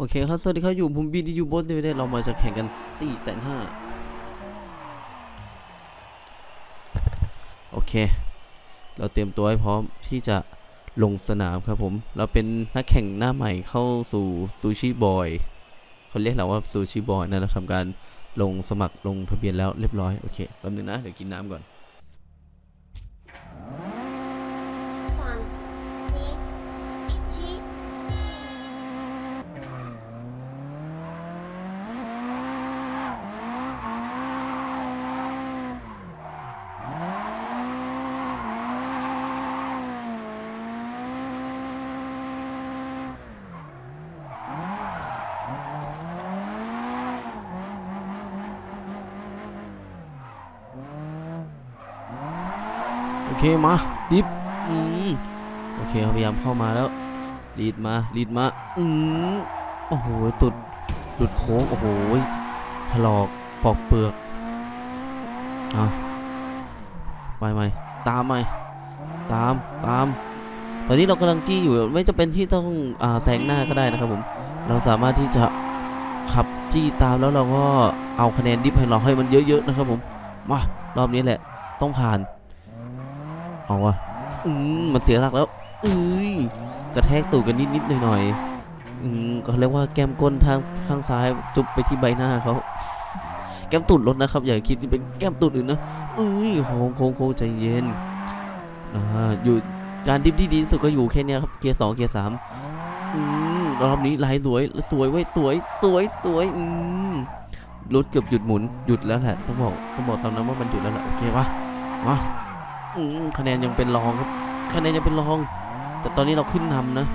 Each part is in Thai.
โอเคครับ สวัสดีครับ อยู่ผมบีดียูบอสเดวิดเรามาจะแข่งกัน4ี่แสนห้าโอเค เราเตรียมตัวให้พร้อมที่จะลงสนามครับผม เราเป็นนักแข่งหน้าใหม่เข้าสู่ซูชิบอยเขาเรียกเราว่าซูชิบอยนะ เราทำการลงสมัครลงทะเบียนแล้วเรียบร้อย โอเค แป๊บนึงนะ เดี๋ยวกินน้ำก่อน เคมาดิฟอืมโอเคพยายามเข้ามาแล้วลีดมาลีดมาอืมโอ้โหตุดหลุดโค้งโอ้โหถลอกปอกเปลือกเอาไปไหมตามไหมตามตามตอนนี้เรากำลังจี้อยู่ไม่จะเป็นที่ต้องอ่าแซงหน้าก็ได้นะครับผมเราสามารถที่จะขับจี้ตามแล้วเราก็เอาคะแนนดิฟให้เราให้มันเยอะๆนะครับผมมารอบนี้แหละต้องผ่าน เอาวะอืมมันเสียหลักแล้วอืยกระแทกตูดกันนิดนิดหน่อยหน่อยๆอืมก็เรียกว่าแก้มก้นทางข้างซ้ายจุบไปที่ใบหน้าเขาแก้มตูดรถนะครับ อย่าคิดว่เป็นแก้มตูดอื่นนะอุ้ยโค้งโค้งโค้งใจเย็นอ่าอยู่การดิฟที่ดีสุดก็อยู่แค่นี้ครับเกียร์สองเกียร์สามอืมรอบนี้ลายสวยสวยไว้สวยสวยสวยอืมรถเกือบหยุดหมุนหยุดแล้วแหละต้องบอกต้องบอกตามนั้นว่ามันหยุดแล้วแหละโอเคปะมา คะแนนยังเป็นรองครับคะแนนยังเป็นรอง แต่ตอนนี้เราขึ้นนำนะ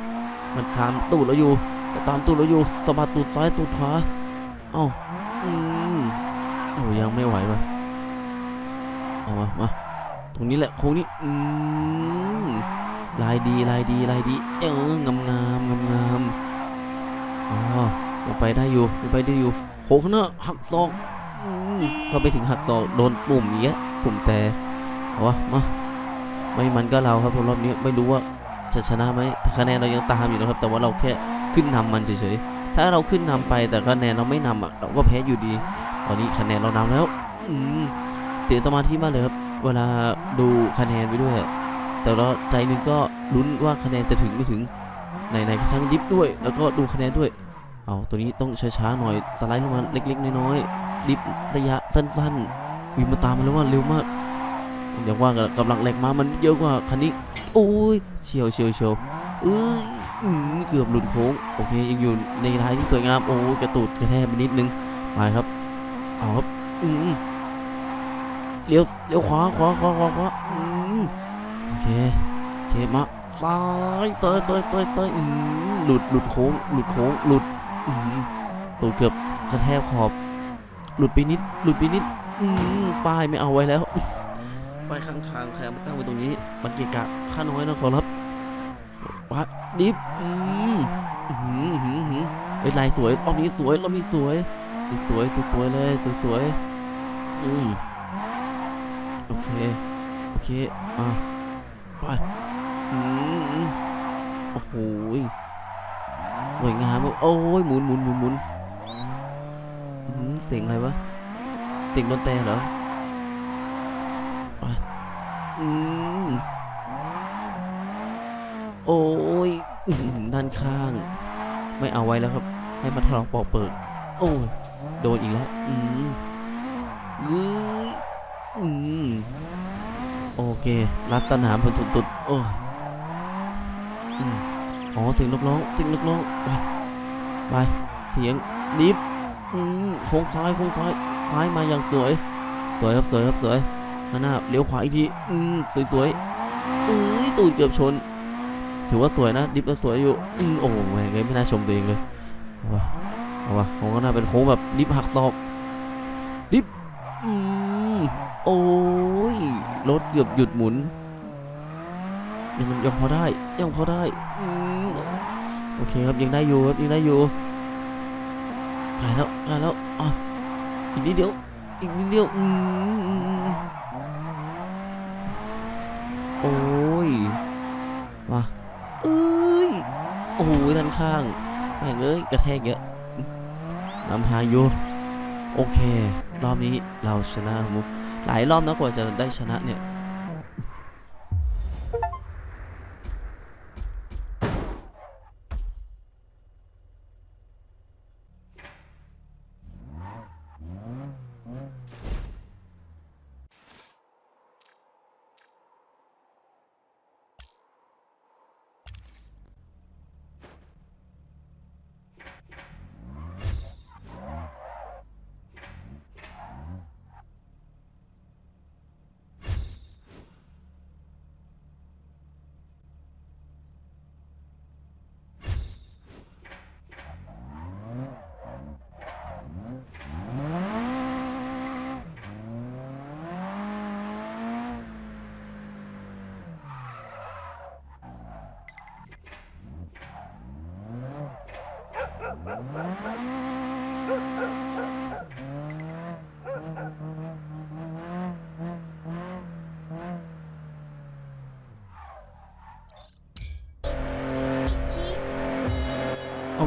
มันตามตูดเราอยู่แต่ตามตูดเราอยู่สะบัดตูดซ้ายตูดขวาเอ้าอืมโอ้ยังไม่ไหวว่ะเอามามาตรงนี้แหละโค้งนี้อืมลายดีลายดีลายดีเอองามงามงามงามอ๋อยังไปได้อยู่ยังไปได้อยู่โค้งข้างหน้าหักศอกอืมก็ไปถึงหักศอกโดนปุ่มเงี้ยปุ่มแต่ วะมาไม่มันก็เราครับผมรอบนี้ไม่รู้ว่าจะชนะไหมคะแนนเรายังตามอยู่นะครับ แต่ว่าเราแค่ขึ้นนำมันเฉยๆถ้าเราขึ้นนำไปแต่คะแนนเราไม่นำอะเราก็แพ้อยู่ดี ตอนนี้คะแนนเรานำแล้วอืมเสียสมาธิมากเลยครับ เวลาดูคะแนนไปด้วยแต่เราใจนึงก็ลุ้นว่าคะแนนจะถึงไม่ถึงในในทั้งดิฟด้วย แล้วก็ดูคะแนนด้วย เอาตัวนี้ต้องช้าๆหน่อยสไลด์ลงมาเล็ก ๆ น้อยๆดิฟระยะสั้นๆวิ่งมาตามมาแล้วว่าเร็วมาก อย่างว่ากำลังแรงม้ามันเยอะกว่าคันนี้โอ้ยเฉียวเฉียวเฉียวเอ้ยเกือบหลุดโค้งโอเคยังอยู่ในท้ายที่สวยงามโอ้ยกระตูดกระแทกไปนิดนึงมาครับเอาครับอืมเลี้ยวเลี้ยวขวาขวาขวาขวาขวาอืมโอเคโอเคมาซ้ายซ้ายซ้ายซ้ายซ้ายอืมหลุดหลุดโค้งหลุดโค้งหลุดอืมตัวเกือบกระแทกขอบ หลุดไปนิดหลุดไปนิดอืมป้ายไม่เอาไว้แล้ว ป้ายข้างทางใครเอามาตั้งไว้ตรงนี้ มันเกะกะข้าน้อยนะขอรับปะดิฟอืมอื้อหือหือหือเฮ้ยลายสวยรอบนี้สวยรอบนี้สวยสวยสวยสวยเลยสวยสวยอืมโอเคโอเคอะไปอืมโอ้โหสวยงามโอ้ยหมุนหมุนหมุนหมุนอืมเสียงอะไรวะเสียงดนตรีเหรอ อืม โอ้ยด้านข้าง ไม่เอาไว้แล้วครับ ให้มาทะลองปอกเปิด โอ้ยโดนอีกแล้ว อืมยื้ออืมโอเครัดสนามไปสุดๆ โอ้ยอืมอ๋อเสียงนกร้องเสียงนกร้องไปไปเสียงดิฟอืมโค้งซ้ายโค้งซ้ายซ้ายมาอย่างสวย สวยครับสวยครับสวย ข้างหน้าเลี้ยวขวาอีกทีอืมสวยๆเอ้ยตูดเกือบชน ถือว่าสวยนะดิฟก็สวยอยู่อืมโอ้โหแม่งไม่น่าชมตัวเองเลยเอาเอาวะของก็น่าเป็นโค้งแบบดิฟหักศอกดิฟอืมโอ้ยรถเกือบหยุดหมุนยังยังพอได้ยังพอได้อืมโอเคครับยังได้อยู่ครับยังได้อยู่กล้แล้วกล้แล้วอะอีกนิดเดียวอีกนิดเดียวอืม โอ้ย มาเอ้ย โอ้โหด้านข้างแม่งเอ้ย กระแทกเยอะนำหาอยู่โอเค รอบนี้เราชนะมุกหลายรอบนะกว่าจะได้ชนะเนี่ย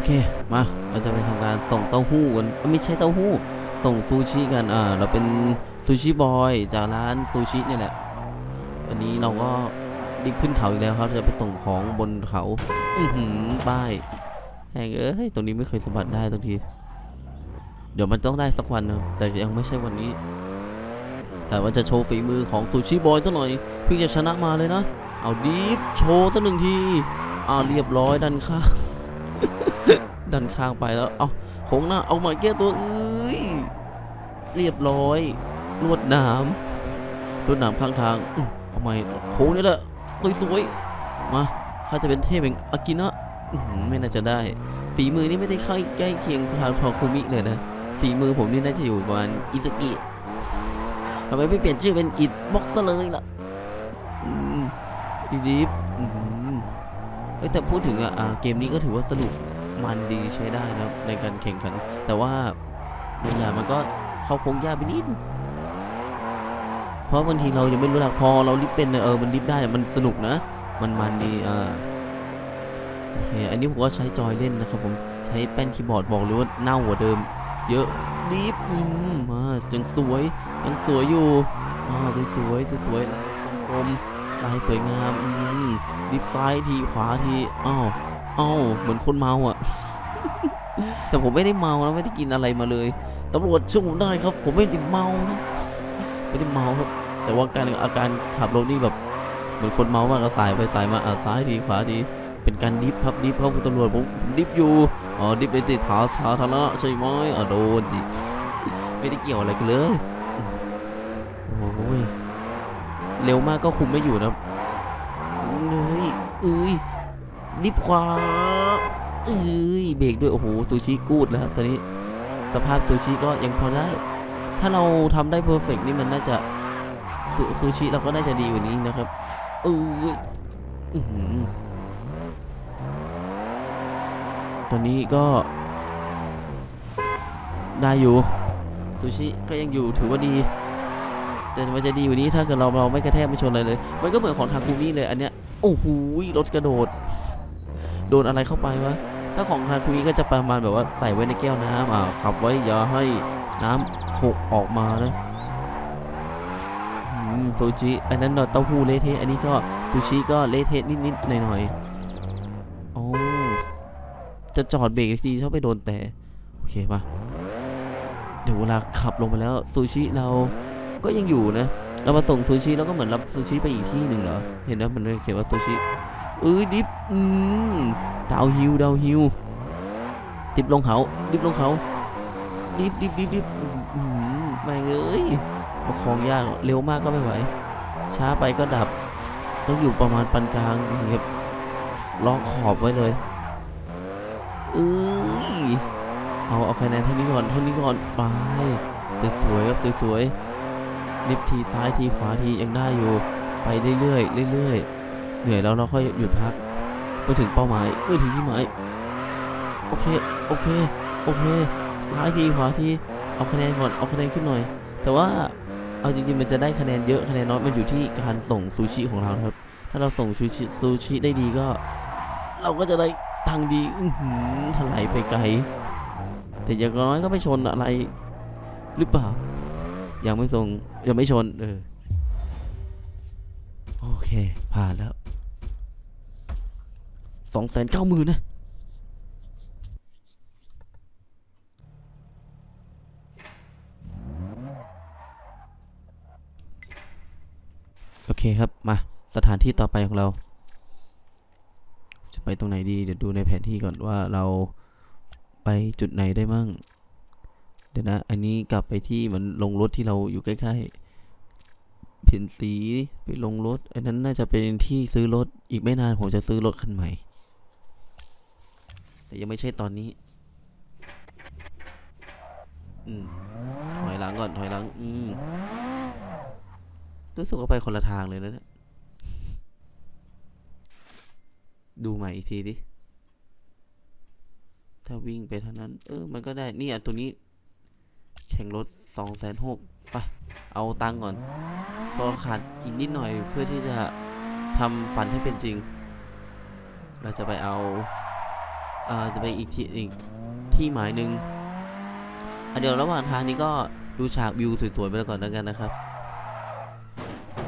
เค มา เราจะไปทำการส่งเต้าหู้กันเอ้ยไม่ใช่เต้าหู้ ส่งซูชิกัน อ่า เราเป็นซูชิบอยจากร้านซูชิเนี่ยแหละ วันนี้เราก็รีบขึ้นเขาอีกแล้วครับ จะไปส่งของบนเขา อือหือป้ายแหงเอ้ย ตรงนี้ไม่เคยสมผัสได้ตรงที เดี๋ยวมันต้องได้สักวันนะแต่ยังไม่ใช่วันนี้แต่ว่าจะโชว์ฝีมือของซูชิบอยสักหน่อย เพิ่งจะชนะมาเลยนะ เอาดีฟโชว์สักหนึ่งที อ่าเรียบร้อยดันข้า ดันข้างไปแล้ว เอาโค้งหน้าเอามาแก้ตัวเอ้ยเรียบร้อย ลวดหนามลวดหนามข้างทางอเอาใหม่โค้งนี่แหละสวยๆมาข้าจะเป็นเทพแห่งอากินะไม่น่าจะได้ ฝีมือนี่ไม่ได้ใกล้ใกล้เคียงคาทอคุมิเลยนะฝีมือผมนี่น่าจะอยู่ประมาณอิสกิทำไมไม่เปลี่ยนชื่อเป็นอิดบ็อกซ์เลยล่ะอีดิฟ แต่พูดถึงอะเกมนี้ก็ถือว่าสนุกมันดีใช้ได้นะในการแข่งขัน แต่ว่าบางอย่างมันก็เข้าโค้งยากไปนิดเพราะบางทีเรายังไม่รู้หลักพอเราลิฟเป็นเออมันลิฟได้มันสนุกนะ มันมันดีอ่าโอเคอันนี้ผมก็ใช้จอยเล่นนะครับผมใช้แป้นคีย์บอร์ดบอกเลยว่าเน่ากว่าเดิม เยอะลิฟต์อืมมายังสวยยังสวยอยู่อ่าสวยสวยสวยๆลายกลม ลายสวยงามอืมลิฟซ้ายทีขวาทีอ้าวอ้าวเหมือนคนเมาอะ แต่ผมไม่ได้เมาแล้วไม่ได้กินอะไรมาเลยตำรวจช่วยผมได้ครับ ผมไม่ได้เมานะไม่ได้เมาครับ แต่ว่าการอาการขับรถนี่แบบเหมือนคนเมามากก็สายไปสายมาอะซ้ายทีขวาทีเป็นการดิฟครับดิฟครับคุณตำรวจผมผมดิฟอยู่อ๋อดิฟในสิทาสาธารณะใช่ไหมอะโดนจิไม่ได้เกี่ยวอะไรกันเลยโอ้ย เร็วมากก็คุมไม่อยู่นะเลยเอ้ยดิฟขวาเอ้ยเบรกด้วยโอ้โหซูชิกูดแล้วครับตอนนี้สภาพซูชิก็ยังพอได้ ถ้าเราทำได้เพอร์เฟกนี่มันน่าจะซูซูชิเราก็น่าจะดีกว่านี้นะครับเอ้ยตอนนี้ก็ ได้อยู่ซูชิก็ยังอยู่ถือว่าดี แต่มันจะดีกว่านี้ถ้าเกิดเราเราไม่กระแทกไม่ชนอะไรเลย มันก็เหมือนของทาคุมิเลยอันเนี้ยโอ้โหรถกระโดด โดนอะไรเข้าไปวะถ้าของทาคุมิก็จะประมาณแบบว่าใส่ไว้ในแก้วน้ำอ่าขับไว้อย่าให้น้ำหกออกมานะอืมซูชิอันนั้นเต้าหู้เละเทะอันนี้ก็ซูชิก็เละเทะนิดๆหน่อยๆโอ้จะจอดเบรกอีกทีชอบไปโดนแต่โอเคป่ะเดี๋ยวเวลาขับลงไปแล้วซูชิเรา ก็ยังอยู่นะ เรามาส่งซูชิแล้วก็เหมือนรับซูชิไปอีกที่หนึ่งเหรอ เห็นนะมันเขียนว่าซูชิเอ้ยดิฟอืมดาวฮิวดาวฮิวดิฟลงเขาดิฟลงเขาดิฟดิฟดิฟดิฟอืมไม่งเอ้ยประคองยากเร็วมากก็ไม่ไหว ช้าไปก็ดับ ต้องอยู่ประมาณปานกลางเงี้ยล็อกขอบไว้เลยเอ้ยเอาเอาคะแนนเท่านี้ก่อนเท่านี้ก่อนไปสวยๆครับสวยๆ นิฟทีซ้ายทีขวาทียังได้อยู่ ไปเรื่อยๆเรื่อยๆเหนื่อยแล้วเราค่อยหยุดพักเมื่อถึงเป้าหมายเมื่อถึงที่หมายโอเคโอเคโอเคซ้ายทีขวาทีเอาคะแนนก่อนเอาคะแนนขึ้นหน่อย แต่ว่าเอาจริงๆมันจะได้คะแนนเยอะคะแนนน้อยมันอยู่ที่การส่งซูชิของเราครับ ถ้าเราส่งซูชิซูชิได้ดีก็ เราก็จะได้ทางดีอื้อหือถลายไปไกล แต่อย่างน้อยก็ไม่ชนอะไร หรือเปล่า ยังไม่ทรงยังไม่ชนเออโอเค ผ่านแล้วสองแสนเก้าหมื่นนะโอเคครับ มาสถานที่ต่อไปของเรา จะไปตรงไหนดี เดี๋ยวดูในแผนที่ก่อนว่าเราไปจุดไหนได้มั่ง ดี๋ยวนะ อันนี้กลับไปที่เหมันลงรถที่เราอยู่ใกล้ๆเปลี่ยนสีไปลงรถ อันนั้นน่าจะเป็นที่ซื้อรถ อีกไม่นานผมจะซื้อรถคันใหม่ แต่ยังไม่ใช่ตอนนี้ อืม ถอยหลังก่อน ถอยหลัง อืม รู้สึกว่าไปคนละทางเลยนะเนี่ย ดูใหม่อีกทีดิถ้าวิ่งไปทางนั้น เออ มันก็ได้ นี่อะตัวนี้ แข่งรถสองแสนหกไปเอาตังก่อนพอขาดอีกนิดหน่อยเพื่อที่จะทำฝันให้เป็นจริง เราจะไปเอาเอ่อจะไปอีกที่อีกที่หมายหนึ่งเดี๋ยวระหว่างทางนี้ก็ดูฉากวิวสวยๆไปก่อนแล้วกันนะครับ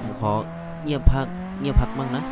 ผมขอเงียบพักเงียบพักบ้างนะ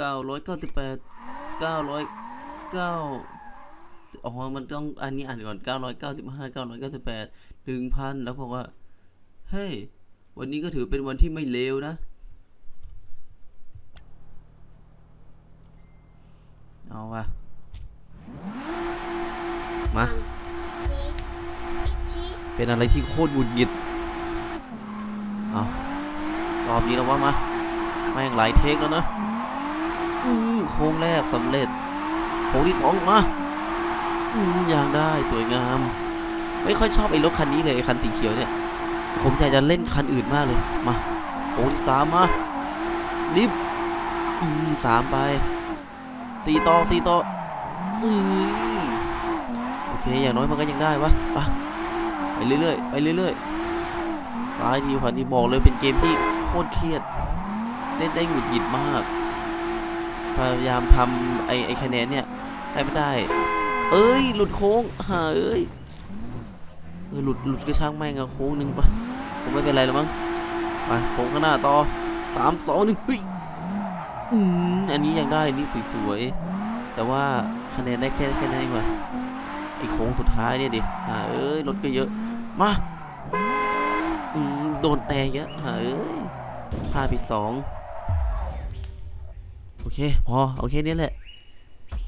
เก้าร้อยเก้าสิบแปดเก้าร้อยเก้าอ๋อมันต้องอันนี้อ่านก่อนเก้าร้อยเก้าสิบห้าเก้าร้อยเก้าสิบแปดหนึ่งพันแล้วบอกว่า เฮ้ย วันนี้ก็ถือเป็นวันที่ไม่เลวนะ เอาวะมา เป็นอะไรที่โคตรหงุดหงิดเอารอบนี้แล้วว่ามา แม่งหลายเทคแล้วนะ อือโค้งแรกสำเร็จ โค้งที่สองมาอืออย่างได้สวยงาม ไม่ค่อยชอบไอ้รถคันนี้เลยไอ้คันสีเขียวเนี่ย ผมอยากจะเล่นคันอื่นมากเลย มา โค้งที่สามมาดิบอือสามไปสี่ต่อสี่ต่ออือโอเค อย่างน้อยมันก็ยังได้วะไปไปเรื่อยๆไปเรื่อยๆซ้ายทีขวาทีบอกเลยเป็นเกมที่โคตรเครียด เล่นได้หงุดหงิดมาก พยายามทำไอไอคะแนนเนี่ยให้ไม่ได้ เอ้ย หลุดโค้งหาเอ้ยเออหลุดหลุดก็ช่างแม่งอะโค้งหนึ่งปะผมไม่เป็นไรแล้วมั้งไปโค้งข้างหน้าต่อสามสองหนึ่งเฮ้ยอืมอันนี้ยังได้นี่สวยๆแต่ว่าคะแนนได้แค่แค่นั้นเองว่ะไอโค้งสุดท้ายเนี่ยดิหาเอ้ยรถก็เยอะมาอืมโดนแตกเยอะหาเอ้ยพลาดไปสอง เค พอโอเคนี่แหละ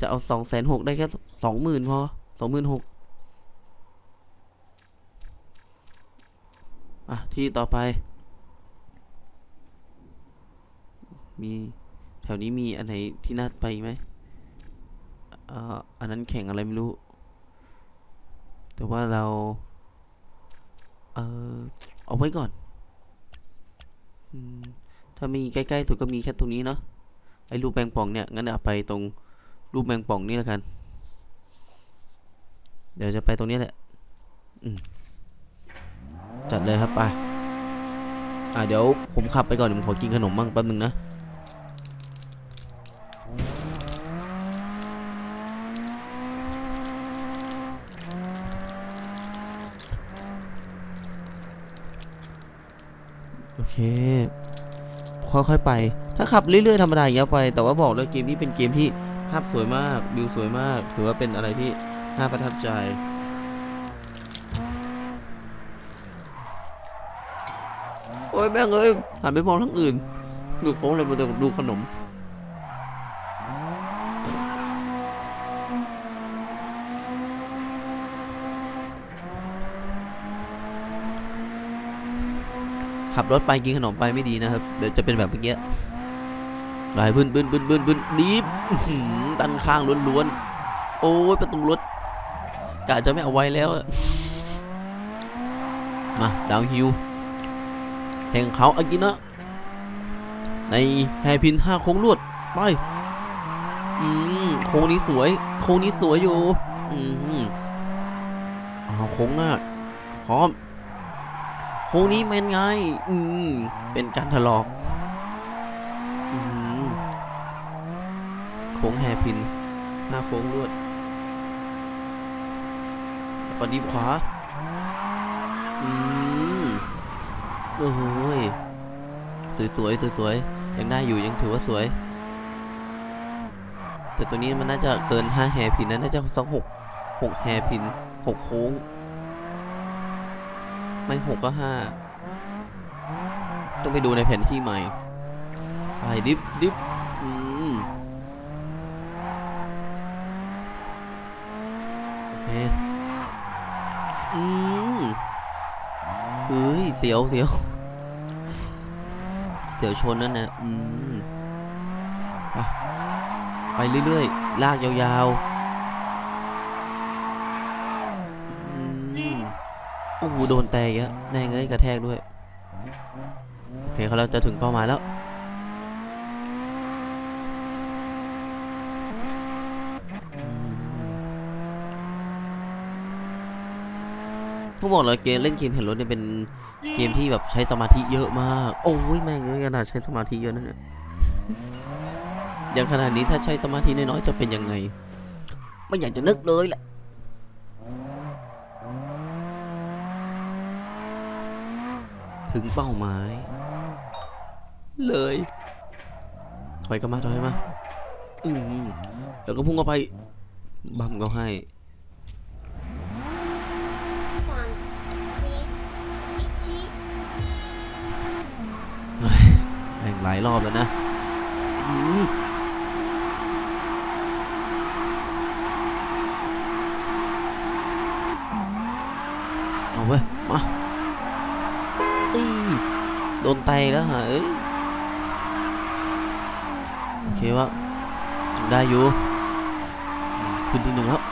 จะเอาสองแสนหกได้แค่สองหมื่นพอสองหมื่นหกอะ ที่ต่อไป มีแถวนี้มีอันไหนที่น่าไปไหมอ่ออันนั้นแข่งอะไรไม่รู้ แต่ว่าเรา เออเอาไว้ก่อน ถ้ามีใกล้ ๆ สุดก็มีแค่ตรงนี้เนาะ ไอ้รูปแมงป่องเนี่ย งั้นเอาไปตรงรูปแมงป่องนี่แล้วกัน เดี๋ยวจะไปตรงนี้แหละจัดเลยครับไป อะเดี๋ยวผมขับไปก่อนเดี๋ยวผมขอกินขนมบ้างแป๊บนึงนะโอเค ค่อยๆไป ถ้าขับเรื่อยๆธรรมดาอย่างเงี้ยไป แต่ว่าบอกเลยเกมนี้เป็นเกมที่ภาพสวยมากวิวสวยมาก ถือว่าเป็นอะไรที่น่าประทับใจโอ้ยแม่งเอ้ยหันไปมองทั้งอื่น ดูโค้งเลยมาดูขนม ขับรถไปกินขนมไปไม่ดีนะครับ เดี๋ยวจะเป็นแบบเมื่อกี้ ไหลบึ้นบึ้นบึ้นบึ้นบึ้นดีบตันข้างล้วนๆโอ้ยประตูรถกะจะไม่เอาไว้แล้ว มาดาวฮิวแห่งเขาอากินะในแฮพินห้าโค้งลวดไปอืมโค้งนี้สวย โค้งนี้สวยอยู่ อืมเอาโค้งหน้าพร้อมโค้งนี้เป็นไง อืมเป็นการถลอกอืม ค้งแฮพิน หน้าโค้งลวดแล้วก็ดีบขวา อืมโอ้โหยสวยสวยสวยสวยๆยังได้อยู่ยังถือว่าสวย แต่ตัวนี้มันน่าจะเกิน5แฮพินนะน่าจะสักหกหกแฮพินหกโค้ง ไม่หกก็ห้าต้องไปดูในแผนที่ใหม่ไปดิฟดิฟอืมโอเค อืมเฮ้ยเสียวเสียวเสียวชนนั่นนะอืมไปเรื่อยๆ ลากยาวๆอืมโอ้โหโดนแตกอะแม่งเอ้ยกระแทกด้วย โอเคเขาเราจะถึงเป้าหมายแล้ว ต้องบอกเลยเกมเล่นเกมเห็นรถเนี่ยเป็นเกมที่แบบใช้สมาธิเยอะมาก โอ้ยแม่งเอ้ยขนาดใช้สมาธิเยอะนั่นเนี่ยอย่างขนาดนี้ถ้าใช้สมาธิน้อยๆจะเป็นยังไง ไม่อยากจะนึกเลยแหละถึงเป้าหมาย เลย ถอยกลับมาถอยมา อืมแล้วก็พุ่งเข้าไปบัมเขาให้ หลายรอบแล้วนะอืมเอาเว้ย มาอีโดนไตแล้วฮะเอ้ยโอเควะยังได้อยู่อืมขึ้นที่หนึ่งแล้ว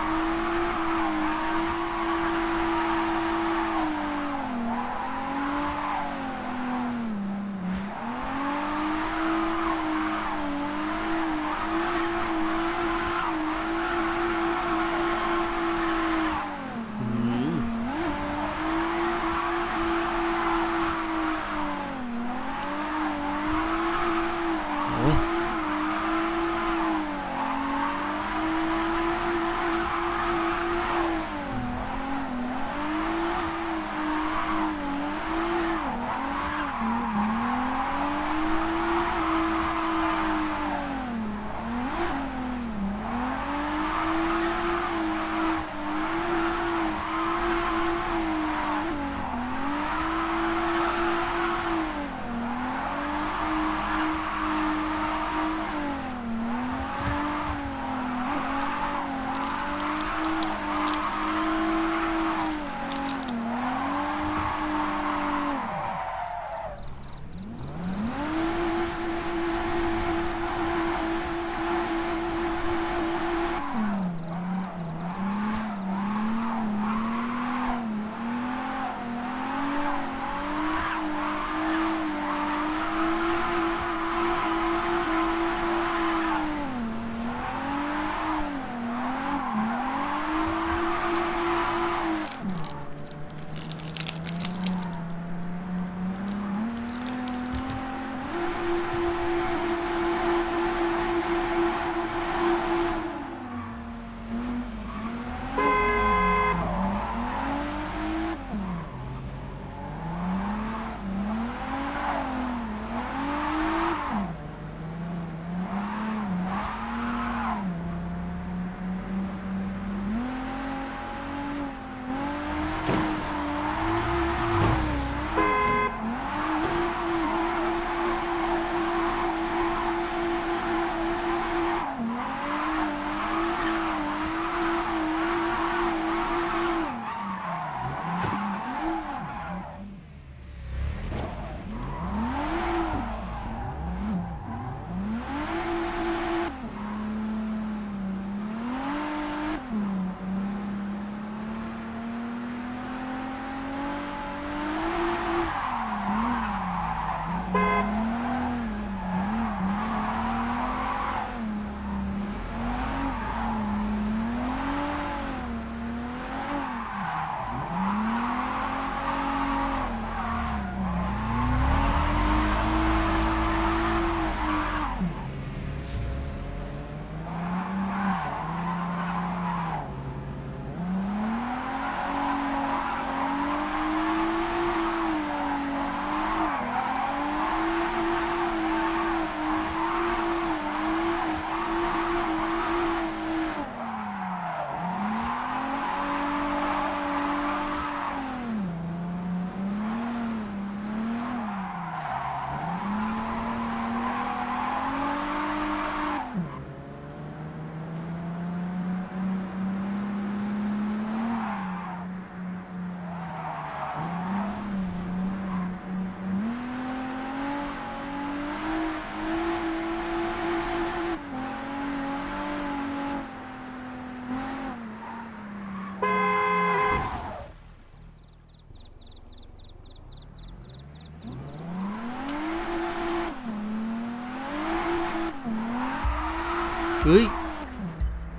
เฮ้ย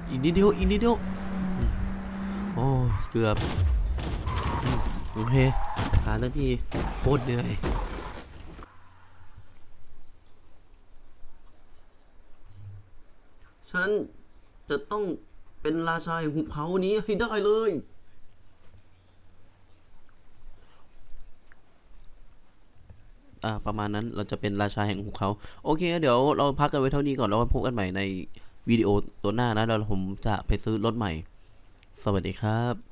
อีกนิดเดียว อีกนิดเดียว โอ้เกือบ โอเคผ่านทันทีโคตรเหนื่อยฉันจะต้องเป็นราชาแห่งหุบเขานี้ให้ได้เลย อ่า ประมาณนั้นเราจะเป็นราชาแห่งหุบเขา โอเค เดี๋ยวเราพักกันไว้เท่านี้ก่อนแล้วพบกันใหม่ใน วิดีโอตัวหน้านะแล้วผมจะไปซื้อรถใหม่ สวัสดีครับ